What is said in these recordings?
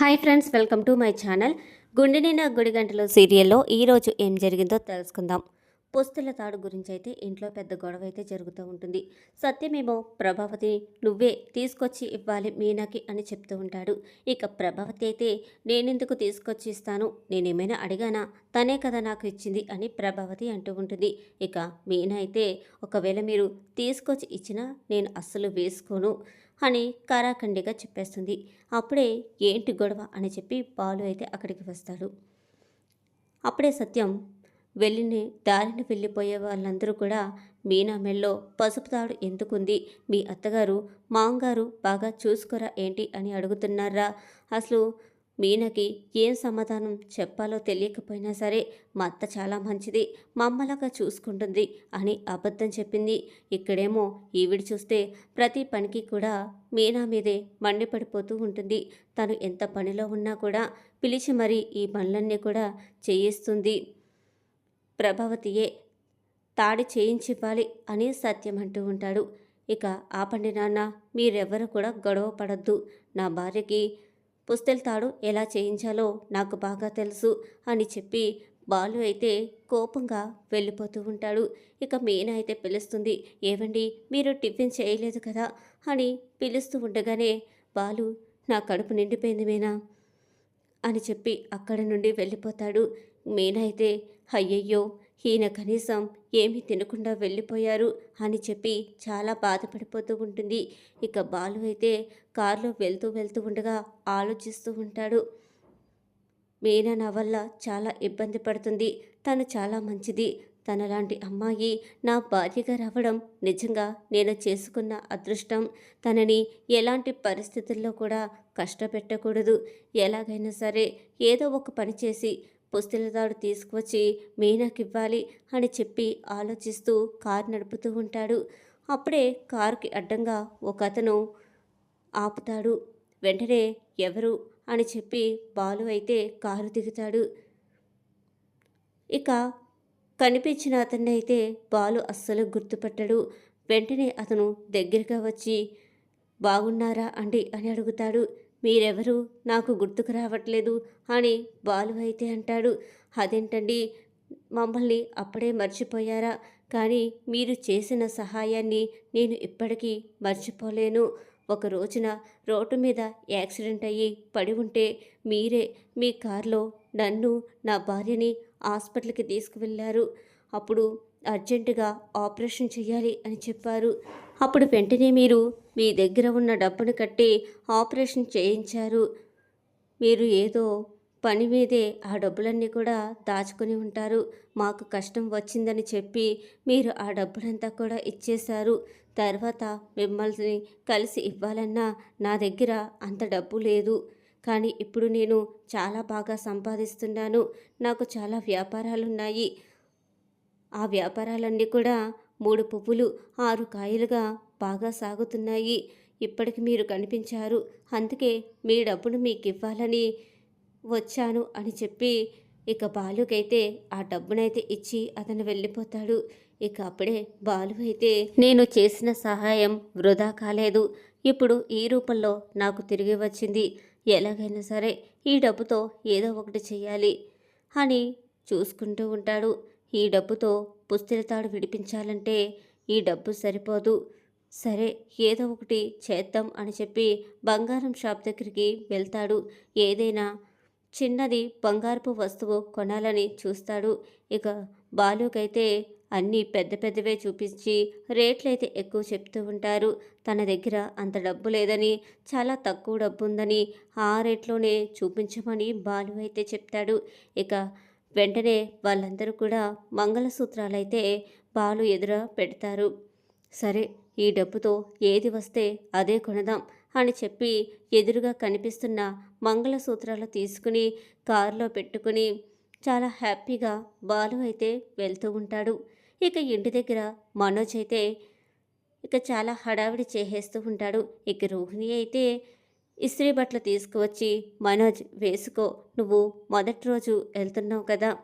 Hi friends welcome to my channel. గుండె నిండా గుడి గంటలు సీరియల్లో ఈరోజు ఏం జరిగిందో తెలుసుకుందాం. పుస్తుల తాడు గురించి అయితే ఇంట్లో పెద్ద గొడవ అయితే జరుగుతూ ఉంటుంది. సత్యమేమో ప్రభావతి నువ్వే తీసుకొచ్చి ఇవ్వాలి మీనాకి అని చెప్తూ ఉంటాడు. ఇక ప్రభావతి అయితే నేనెందుకు తీసుకొచ్చి ఇస్తాను? నేనేమైనా అడిగానా? తనే కదా నాకు ఇచ్చింది అని ప్రభావతి అంటూ ఉంటుంది. ఇక మీనా అయితే ఒకవేళ మీరు తీసుకొచ్చి ఇచ్చినా నేను అస్సలు వేసుకోను. అని కారాఖండిగా చెప్పేస్తుంది. అప్పుడే ఏంటి గొడవ అని చెప్పి బాలు అయితే అక్కడికి వస్తాడు. అప్పుడే సత్యం వెళ్ళిన దారిని వెళ్ళిపోయే వాళ్ళందరూ కూడా మీనా మెల్లో పసుపు తాడు ఎందుకుంది? మీ అత్తగారు మాంగారు బాగా చూసుకోరా ఏంటి అని అడుగుతున్నారా? అసలు మీనకి ఏం సమాధానం చెప్పాలో తెలియకపోయినా సరే మా అత్త చాలా మంచిది మమ్మలాగా చూసుకుంటుంది అని అబద్ధం చెప్పింది. ఇక్కడేమో ఈవిడ చూస్తే ప్రతి పనికి కూడా మీనా మీదే మండిపడిపోతూ ఉంటుంది. తను ఎంత పనిలో ఉన్నా కూడా పిలిచి మరీ ఈ పనులన్నీ కూడా చేయిస్తుంది. ప్రభావతియే తాడి చేయించివ్వాలి అని సత్యం అంటూ ఉంటాడు. ఇక ఆపండి నాన్న మీరెవ్వరు కూడా గొడవ పడద్దు. నా భార్యకి పుస్తెల్తాడు ఎలా చేయించాలో నాకు బాగా తెలుసు అని చెప్పి బాలు అయితే కోపంగా వెళ్ళిపోతూ ఉంటాడు. ఇక మీనా అయితే పిలుస్తుంది ఏవండి మీరు టిఫిన్ చేయలేదు కదా? అని పిలుస్తూ ఉండగానే బాలు నా కడుపు నిండిపోయింది మీనా అని చెప్పి అక్కడ నుండి వెళ్ళిపోతాడు. మీనా అయితే అయ్యయ్యో ఈయన కనీసం ఏమీ తినకుండా వెళ్ళిపోయారు అని చెప్పి చాలా బాధపడిపోతూ ఉంటుంది. ఇక బాలు అయితే కారులో వెళ్తూ వెళ్తూ ఉండగా ఆలోచిస్తూ ఉంటాడు. మీనా నా వల్ల చాలా ఇబ్బంది పడుతుంది. తను చాలా మంచిది. తనలాంటి అమ్మాయి నా భార్యగా రావడం నిజంగా నేను చేసుకున్న అదృష్టం. తనని ఎలాంటి పరిస్థితుల్లో కూడా కష్టపెట్టకూడదు. ఎలాగైనా సరే ఏదో ఒక పని చేసి పుస్తలదాడు తీసుకువచ్చి మీనాకివ్వాలి అని చెప్పి ఆలోచిస్తూ కారు నడుపుతూ ఉంటాడు. అప్పుడే కారుకి అడ్డంగా ఒక అతను ఆపుతాడు. వెంటనే ఎవరు? అని చెప్పి బాలు అయితే కారు దిగుతాడు. ఇక కనిపించిన అతన్ని అయితే బాలు అస్సలు గుర్తుపట్టడు. వెంటనే అతను దగ్గరగా వచ్చి బాగున్నారా అండి? అని అడుగుతాడు. మీరెవరు? నాకు గుర్తుకు రావట్లేదు అని బాలు అయితే అంటాడు. అదేంటండి? మమ్మల్ని అప్పుడే మర్చిపోయారా? కానీ మీరు చేసిన సహాయాన్ని నేను ఇప్పటికీ మర్చిపోలేను. ఒక రోజున రోడ్డు మీద యాక్సిడెంట్ అయ్యి పడి ఉంటే మీరే మీ కారులో నన్ను నా భార్యని హాస్పిటల్కి తీసుకువెళ్ళారు. అప్పుడు అర్జెంటుగా ఆపరేషన్ చేయాలి అని చెప్పారు. అప్పుడు వెంటనే మీరు మీ దగ్గర ఉన్న డబ్బును కట్టి ఆపరేషన్ చేయించారు. మీరు ఏదో పని మీదే ఆ డబ్బులన్నీ కూడా దాచుకుని ఉంటారు. మాకు కష్టం వచ్చిందని చెప్పి మీరు ఆ డబ్బులంతా కూడా ఇచ్చేశారు. తర్వాత మిమ్మల్ని కలిసి ఇవ్వాలన్నా నా దగ్గర అంత డబ్బు లేదు. కానీ ఇప్పుడు నేను చాలా బాగా సంపాదిస్తున్నాను. నాకు చాలా వ్యాపారాలున్నాయి. ఆ వ్యాపారాలన్నీ కూడా మూడు పువ్వులు ఆరు కాయలుగా బాగా సాగుతున్నాయి. ఇప్పటికి మీరు కనిపించారు. అందుకే మీ డబ్బును మీకు ఇవ్వాలని వచ్చాను అని చెప్పి ఇక బాలుకైతే ఆ డబ్బునైతే ఇచ్చి అతను వెళ్ళిపోతాడు. ఇక అప్పుడే బాలు అయితే నేను చేసిన సహాయం వృధా కాలేదు. ఇప్పుడు ఈ రూపంలో నాకు తిరిగి వచ్చింది. ఎలాగైనా సరే ఈ డబ్బుతో ఏదో ఒకటి చేయాలి అని చూసుకుంటూ ఉంటాడు. ఈ డబ్బుతో పుస్తెలతాడు విడిపించాలంటే ఈ డబ్బు సరిపోదు. సరే ఏదో ఒకటి చేద్దాం అని చెప్పి బంగారం షాప్ దగ్గరికి వెళ్తాడు. ఏదైనా చిన్నది బంగారపు వస్తువు కొనాలని చూస్తాడు. ఇక బాలుకైతే అన్నీ పెద్ద పెద్దవే చూపించి రేట్లయితే ఎక్కువ చెప్తూ ఉంటారు. తన దగ్గర అంత డబ్బు లేదని చాలా తక్కువ డబ్బు ఉందని ఆ రేట్లోనే చూపించమని బాలు అయితే చెప్తాడు. ఇక వెంటనే వాళ్ళందరూ కూడా మంగళసూత్రాలైతే బాలు ఎదుర పెడతారు. సరే ఈ డబ్బుతో ఏది వస్తే అదే కొనదాం అని చెప్పి ఎదురుగా కనిపిస్తున్న మంగళసూత్రాలు తీసుకుని కారులో పెట్టుకుని చాలా హ్యాపీగా బాలు అయితే వెళ్తూ ఉంటాడు. ఇక ఇంటి దగ్గర మనోజ్ అయితే ఇక చాలా హడావిడి చేసేస్తూ ఉంటాడు. ఇక రోహిణి అయితే ఇస్త్రీ బట్టలు తీసుకువచ్చి మనోజ్ వేసుకో. నువ్వు మొదటి రోజు వెళ్తున్నావు కదా?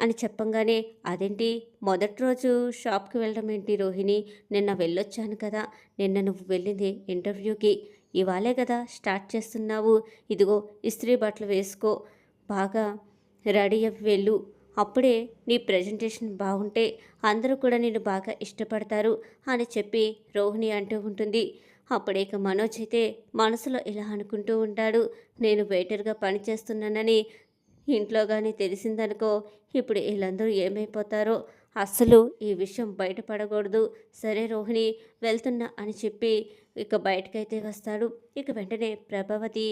అని చెప్పంగానే అదేంటి? మొదటి రోజు షాప్కి వెళ్ళడం ఏంటి రోహిణి? నిన్న వెళ్ళొచ్చాను కదా. నిన్న నువ్వు వెళ్ళింది ఇంటర్వ్యూకి. ఇవాళే కదా స్టార్ట్ చేస్తున్నావు. ఇదిగో ఇస్త్రీ బట్టలు వేసుకో. బాగా రెడీ అయ్యి వెళ్ళు. అప్పుడే నీ ప్రజెంటేషన్ బాగుంటే అందరూ కూడా నేను బాగా ఇష్టపడతారు అని చెప్పి రోహిణి అంటూ ఉంటుంది. అప్పుడేక మనోజ్ అయితే మనసులో ఇలా అనుకుంటూ ఉంటాడు నేను వెయిటర్గా పనిచేస్తున్నానని. ఇంట్లో కానీ తెలిసిందనుకో ఇప్పుడు వీళ్ళందరూ ఏమైపోతారో అస్సలు ఈ విషయం బయటపడకూడదు. సరే రోహిణి వెళ్తున్నా అని చెప్పి ఇక బయటకైతే వస్తాడు. ఇక వెంటనే ప్రభావతి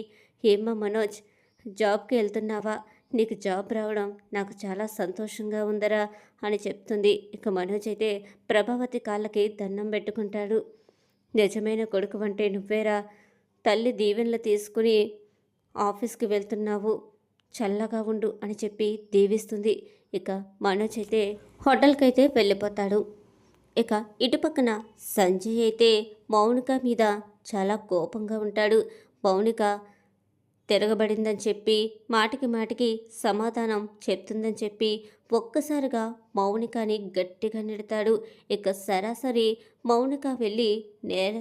ఏమ్మా మనోజ్ జాబ్కి వెళ్తున్నావా? నీకు జాబ్ రావడం నాకు చాలా సంతోషంగా ఉందరా? అని చెప్తుంది. ఇక మనోజ్ అయితే ప్రభావతి కాళ్ళకి దండం పెట్టుకుంటాడు. నిజమైన కొడుకు అంటే నువ్వేరా? తల్లి దీవెనలు తీసుకుని ఆఫీస్కి వెళ్తున్నావు. చల్లగా ఉండు అని చెప్పి దీవిస్తుంది. ఇక మనోజ్ అయితే హోటల్కి అయితే వెళ్ళిపోతాడు. ఇక ఇటుపక్కన సంజయ్ అయితే మౌనిక మీద చాలా కోపంగా ఉంటాడు. మౌనిక తిరగబడిందని చెప్పి మాటికి మాటికి సమాధానం చెప్తుందని చెప్పి ఒక్కసారిగా మౌనికని గట్టిగా నెడతాడు. ఇక సరాసరి మౌనిక వెళ్ళి నేల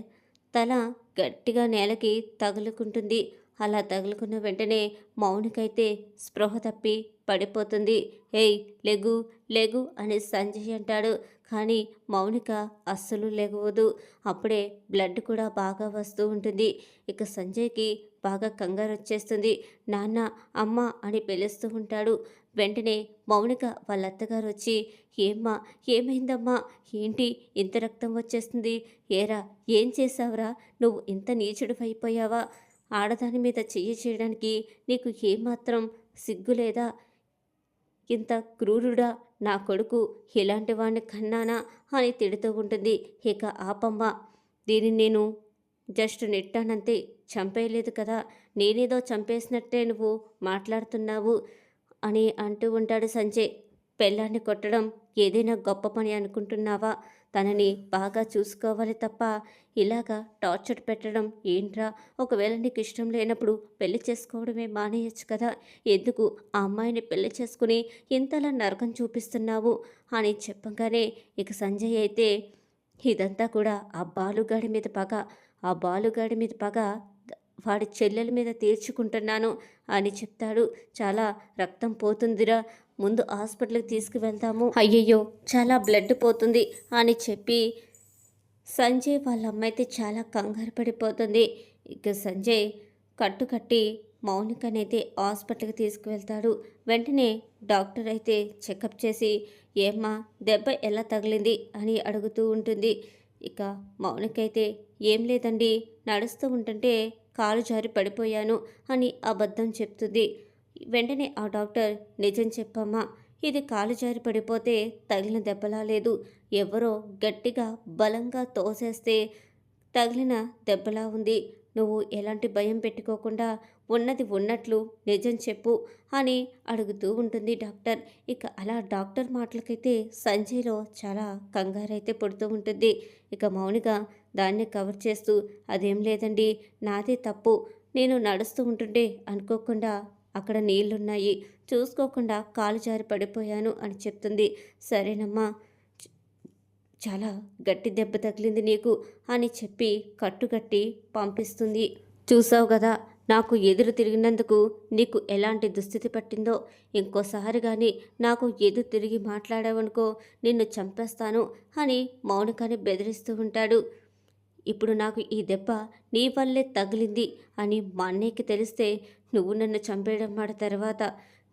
తల గట్టిగా నేలకి తగులుకుంటుంది. అలా తగులుకున్న వెంటనే మౌనికైతే స్పృహ తప్పి పడిపోతుంది. ఏయ్ లెగు లెగు అని సంజయ్ అంటాడు. కానీ మౌనిక అస్సలు లెగవదు. అప్పుడే బ్లడ్ కూడా బాగా వస్తూ ఉంటుంది. ఇక సంజయ్కి బాగా కంగారు వచ్చేస్తుంది నాన్న అమ్మ అని పిలుస్తూ ఉంటాడు. వెంటనే మౌనిక వాళ్ళ అత్తగారు వచ్చి ఏమ్మా ఏమైందమ్మా? ఏంటి ఇంత రక్తం వచ్చేస్తుంది? ఏరా ఏం చేసావురా నువ్వు ఇంత నీచుడు అయిపోయావా ఆడదాని మీద చెయ్యి చేయడానికి నీకు ఏమాత్రం సిగ్గు లేదా? ఇంత క్రూరుడా? నా కొడుకు ఇలాంటి వాడిని కన్నానా? అని తిడుతూ ఉంటుంది. ఇక ఆపమ్మ దీన్ని నేను జస్ట్ నెట్టానంతే చంపేయలేదు కదా. నేనేదో చంపేసినట్టే నువ్వు మాట్లాడుతున్నావు అని అంటూ ఉంటాడు సంజయ్. పెళ్ళాన్ని కొట్టడం ఏదైనా గొప్ప పని అనుకుంటున్నావా? తనని బాగా చూసుకోవాలి తప్ప ఇలాగా టార్చర్ పెట్టడం ఏంట్రా? ఒకవేళ నీకు ఇష్టం లేనప్పుడు పెళ్ళి చేసుకోవడమే మానేయచ్చు కదా. ఎందుకు ఆ అమ్మాయిని పెళ్ళి చేసుకుని ఇంతలా నరకం చూపిస్తున్నావు అని చెప్పగానే ఇక సంజయ్ అయితే ఇదంతా కూడా ఆ బాలుగాడి మీద పగ. ఆ బాలుగాడి మీద పగ వాడి చెల్లెల మీద తీర్చుకుంటున్నాను అని చెప్తాడు. చాలా రక్తం పోతుందిరా ముందు హాస్పిటల్కి తీసుకువెళ్తాము. అయ్యయ్యో చాలా బ్లడ్ పోతుంది అని చెప్పి సంజయ్ వాళ్ళ అమ్మ అయితే చాలా కంగారు పడిపోతుంది. ఇక సంజయ్ కట్టుకట్టి మౌనికనైతే హాస్పిటల్కి తీసుకువెళ్తాడు. వెంటనే డాక్టర్ అయితే చెకప్ చేసి ఏమ్మా దెబ్బ ఎలా తగిలింది? అని అడుగుతూ ఉంటుంది. ఇక మౌనికైతే ఏం లేదండి నడుస్తూ ఉంటుంటే కాలు జారి పడిపోయాను అని అబద్ధం చెప్తుంది. వెంటనే ఆ డాక్టర్ నిజం చెప్పమ్మా ఇది కాలు జారి పడిపోతే తగిలిన దెబ్బలా లేదు. ఎవరో గట్టిగా బలంగా తోసేస్తే తగిలిన దెబ్బలా ఉంది. నువ్వు ఎలాంటి భయం పెట్టుకోకుండా ఉన్నది ఉన్నట్లు నిజం చెప్పు అని అడుగుతూ ఉంటుంది డాక్టర్. ఇక అలా డాక్టర్ మాటలకైతే సంజయ్లో చాలా కంగారైతే పడుతూ ఉంటుంది. ఇక మౌనిగా దాన్ని కవర్ చేస్తూ అదేం లేదండి నాదే తప్పు. నేను నడుస్తూ ఉంటుంటే అనుకోకుండా అక్కడ నీళ్ళున్నాయి. చూసుకోకుండా కాలు జారి పడిపోయాను అని చెప్తుంది. సరేనమ్మా చాలా గట్టి దెబ్బ తగిలింది నీకు అని చెప్పి కట్టుకట్టి పంపిస్తుంది. చూసావు కదా నాకు ఎదురు తిరిగినందుకు నీకు ఎలాంటి దుస్థితి పట్టిందో ఇంకోసారి కానీ నాకు ఎదురు తిరిగి మాట్లాడావనుకో నిన్ను చంపేస్తాను అని మౌనికాని బెదిరిస్తూ ఉంటాడు. ఇప్పుడు నాకు ఈ దెబ్బ నీ వల్లే తగిలింది అని మా అన్నయ్యకి తెలిస్తే నువ్వు నన్ను చంపేయడం మాట తర్వాత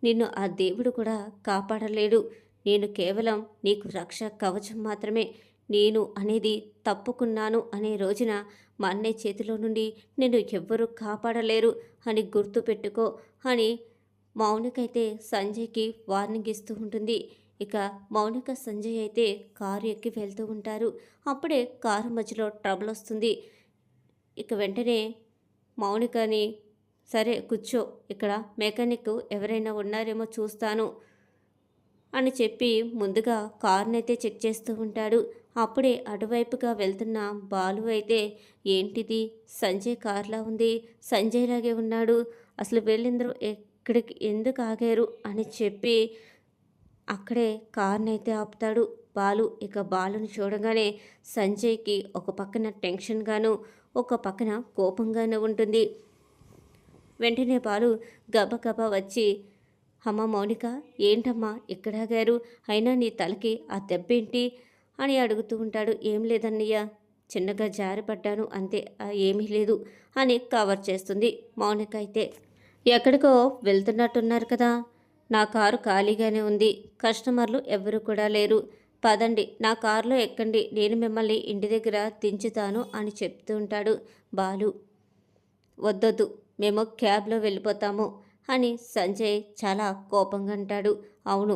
నిన్ను ఆ దేవుడు కూడా కాపాడలేడు. నేను కేవలం నీకు రక్ష కవచం మాత్రమే. నేను అనేది తప్పుకున్నాను అనే రోజున మా అన్నయ్య చేతిలో నుండి నేను ఎవ్వరూ కాపాడలేరు అని గుర్తు పెట్టుకో అని మౌనికైతే సంజయ్కి వార్నింగ్ ఇస్తూ ఉంటుంది. ఇక మౌనిక సంజయ్ అయితే కారు ఎక్కి వెళ్తూ ఉంటారు. అప్పుడే కారు మధ్యలో ట్రబుల్ వస్తుంది. ఇక వెంటనే మౌనికని సరే కూర్చో ఇక్కడ మెకానిక్ ఎవరైనా ఉన్నారేమో చూస్తాను అని చెప్పి ముందుగా కారునైతే చెక్ చేస్తూ ఉంటాడు. అప్పుడే అటువైపుగా వెళ్తున్న బాలు అయితే ఏంటిది? సంజయ్ కార్లా ఉంది? సంజయ్ లాగే ఉన్నాడు. అసలు వెళ్ళిందరూ ఎక్కడికి ఎందుకు ఆగారు? అని చెప్పి అక్కడే కార్నైతే ఆపుతాడు. బాలు ఇక బాలుని చూడగానే సంజయ్కి ఒక పక్కన టెన్షన్గాను ఒక పక్కన కోపంగానూ ఉంటుంది. వెంటనే బాలు గబగబా వచ్చి అమ్మ మౌనిక ఏంటమ్మా ఇక్కడ ఆగారు అయినా నీ తలకి ఆ దెబ్బేంటి? అని అడుగుతూ ఉంటాడు. ఏం లేదన్నయ్య చిన్నగా జారిపడ్డాను అంతే ఏమీ లేదు అని కవర్ చేస్తుంది మౌనిక అయితే. ఎక్కడికో వెళ్తున్నట్టున్నారు కదా నా కారు ఖాళీగానే ఉంది కస్టమర్లు ఎవరు కూడా లేరు. పదండి నా కారులో ఎక్కండి నేను మిమ్మల్ని ఇంటి దగ్గర దించుతాను అని చెప్తూ ఉంటాడు బాలు. వద్దొద్దు మేము క్యాబ్లో వెళ్ళిపోతాము అని సంజయ్ చాలా కోపంగా అంటాడు. అవును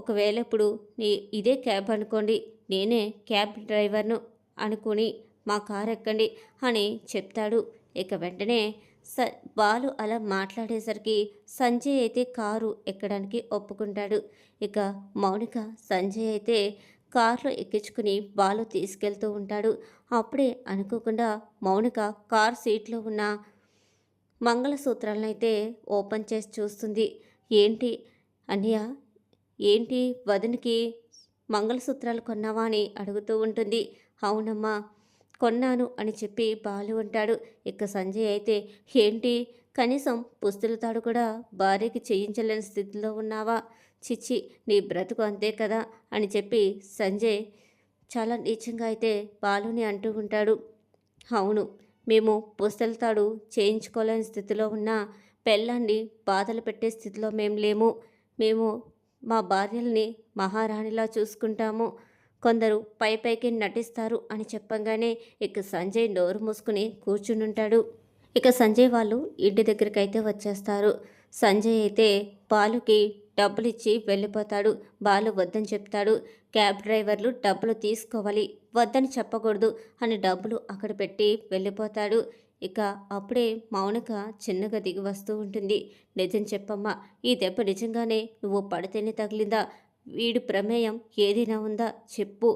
ఒకవేళ ఇప్పుడు నీ ఇదే క్యాబ్ అనుకోండి నేనే క్యాబ్ డ్రైవర్ను అనుకుని మా కారు ఎక్కండి అని చెప్తాడు. ఇక వెంటనే స బాలు అలా మాట్లాడేసరికి సంజయ్ అయితే కారు ఎక్కడానికి ఒప్పుకుంటాడు. ఇక మౌనిక సంజయ్ అయితే కారులో ఎక్కించుకుని బాలు తీసుకెళ్తూ ఉంటాడు. అప్పుడే అనుకోకుండా మౌనిక కార్ సీట్లో ఉన్న మంగళసూత్రాలను అయితే ఓపెన్ చేసి చూస్తుంది. ఏంటి అన్నయ్య ఏంటి వదినికి మంగళసూత్రాలు కొన్నావా అని అడుగుతూ ఉంటుంది. అవునమ్మా కొన్నాను అని చెప్పి బాలు అంటాడు. ఇక సంజయ్ అయితే ఏంటి? కనీసం పుస్తుల తాడు కూడా భార్యకి చేయించలేని స్థితిలో ఉన్నావా? చిచ్చి నీ బ్రతుకు అంతే కదా? అని చెప్పి సంజయ్ చాలా నీచంగా అయితే బాలుని అంటూ ఉంటాడు. అవును మేము పుస్తల తాడు చేయించుకోలేని స్థితిలో ఉన్న పెళ్ళాన్ని బాధలు పెట్టే స్థితిలో మేము లేము. మేము మా భార్యల్ని మహారాణిలా చూసుకుంటాము. కొందరు పై పైకి నటిస్తారు అని చెప్పంగానే ఇక సంజయ్ నోరు మూసుకుని కూర్చునుంటాడు. ఇక సంజయ్ వాళ్ళు ఇంటి దగ్గరికి అయితే వచ్చేస్తారు. సంజయ్ అయితే బాలుకి డబ్బులు ఇచ్చి వెళ్ళిపోతాడు. బాలు వద్దని చెప్తాడు. క్యాబ్ డ్రైవర్లు డబ్బులు తీసుకోవాలి. వద్దని చెప్పకూడదు అని డబ్బులు అక్కడ పెట్టి వెళ్ళిపోతాడు. ఇక అప్పుడే మౌనిక చిన్నగా దిగి వస్తూ ఉంటుంది. నిజం చెప్పమ్మా ఈ దెబ్బ నిజంగానే నువ్వు పడితేనే తగిలిందా? వీడి ప్రమేయం ఏదైనా ఉందా? చెప్పు.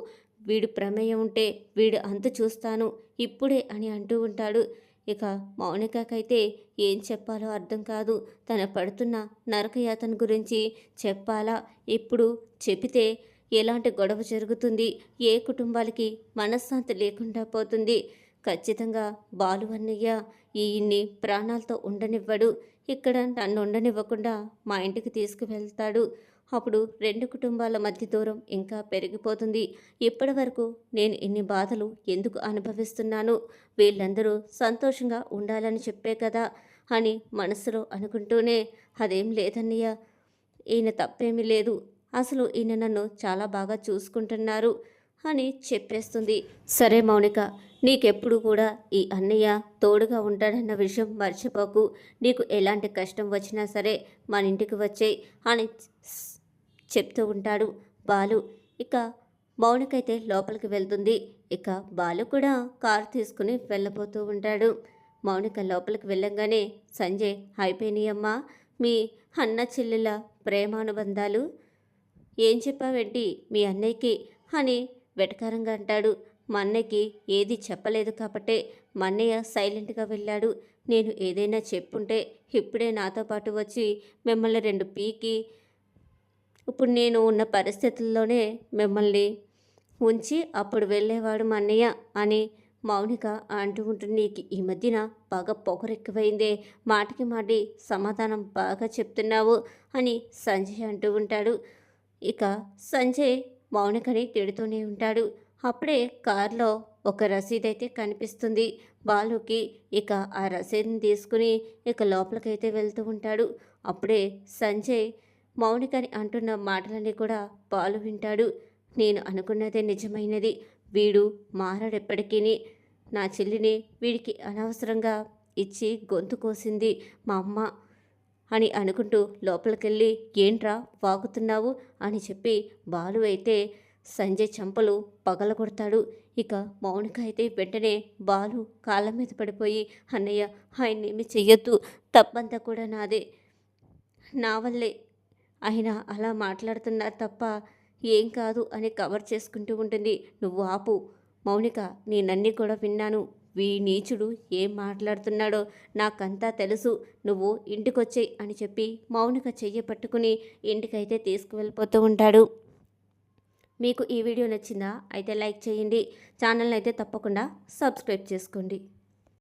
వీడి ప్రమేయం ఉంటే వీడు అంత చూస్తాను ఇప్పుడే అని అంటూ ఉంటాడు. ఇక మౌనికకైతే ఏం చెప్పాలో అర్థం కాదు. తన పడుతున్న నరకయాతన గురించి చెప్పాలా? ఇప్పుడు చెబితే ఎలాంటి గొడవ జరుగుతుంది? ఏ కుటుంబాలకి మనశ్శాంతి లేకుండా పోతుంది? ఖచ్చితంగా బాలు అన్నయ్య ఇన్ని ప్రాణాలతో ఉండనివ్వడు. ఇక్కడ నన్ను ఉండనివ్వకుండా మా ఇంటికి తీసుకువెళ్తాడు. అప్పుడు రెండు కుటుంబాల మధ్య దూరం ఇంకా పెరిగిపోతుంది. ఇప్పటి వరకు నేను ఇన్ని బాధలు ఎందుకు అనుభవిస్తున్నాను? వీళ్ళందరూ సంతోషంగా ఉండాలని చెప్పే కదా అని మనసులో అనుకుంటూనే అదేం లేదన్నయ్య ఈయన తప్పేమీ లేదు. అసలు ఈయన నన్ను చాలా బాగా చూసుకుంటున్నారు. అని చెప్పేస్తుంది. సరే మౌనిక నీకెప్పుడు కూడా ఈ అన్నయ్య తోడుగా ఉంటాడన్న విషయం మర్చిపోకు. నీకు ఎలాంటి కష్టం వచ్చినా సరే మన ఇంటికి వచ్చే అని చెప్తూ ఉంటాడు బాలు. ఇక మౌనికైతే లోపలికి వెళ్తుంది. ఇక బాలు కూడా కారు తీసుకుని వెళ్ళబోతూ ఉంటాడు. మౌనిక లోపలికి వెళ్ళంగానే సంజయ్ అయిపోయినాయమ్మా మీ అన్న చెల్లెల ప్రేమానుబంధాలు. ఏం చెప్పావేంటి మీ అన్నయ్యకి? అని వెటకారంగా అంటాడు. మా ఏది చెప్పలేదు కాబట్టే మా అన్నయ్య సైలెంట్గా వెళ్ళాడు. నేను ఏదైనా చెప్పుంటే ఇప్పుడే నాతో పాటు వచ్చి మిమ్మల్ని రెండు పీకి ఇప్పుడు నేను ఉన్న పరిస్థితుల్లోనే మిమ్మల్ని ఉంచి అప్పుడు వెళ్ళేవాడు మా అన్నయ్య అని మౌనిక అంటూ ఉంటుంది. నీకు ఈ మధ్యన బాగా పొగరెక్కువైందే మాటికి మాటి సమాధానం బాగా చెప్తున్నావు అని సంజయ్ అంటూ ఉంటాడు. ఇక సంజయ్ మౌనికని తిడుతూనే ఉంటాడు. అప్పుడే కారులో ఒక రసీదైతే అయితే కనిపిస్తుంది. బాలుకి ఇక ఆ రసీదుని తీసుకుని ఇక లోపలికైతే వెళ్తూ ఉంటాడు. అప్పుడే సంజయ్ మౌనికని అంటున్న మాటలన్నీ కూడా బాలు వింటాడు. నేను అనుకున్నదే నిజమైనది. వీడు మారడెప్పటికీ నా చెల్లిని వీడికి అనవసరంగా ఇచ్చి గొంతు కోసింది మా అమ్మ. అని అనుకుంటూ లోపలికెళ్ళి ఏంట్రా వాగుతున్నావు? అని చెప్పి బాలు అయితే సంజయ్ చంపలు పగలగొడతాడు. ఇక మౌనిక అయితే వెంటనే బాలు కాళ్ళ మీద పడిపోయి అన్నయ్య ఆయన్నేమి చెయ్యొద్దు తప్పంతా కూడా నాదే నా వల్లే. ఆయన అలా మాట్లాడుతున్నారు తప్ప ఏం కాదు అని కవర్ చేసుకుంటూ ఉంటుంది. నువ్వు ఆపు మౌనిక నేనన్నీ కూడా విన్నాను వీ నీచుడు ఏం మాట్లాడుతున్నాడో నాకంతా తెలుసు. నువ్వు ఇంటికొచ్చేయి అని చెప్పి మౌనిక చెయ్యి పట్టుకుని ఇంటికైతే తీసుకువెళ్ళిపోతూ ఉంటాడు. మీకు ఈ వీడియో నచ్చిందా? అయితే లైక్ చేయండి. ఛానల్ అయితే తప్పకుండా సబ్స్క్రైబ్ చేసుకోండి.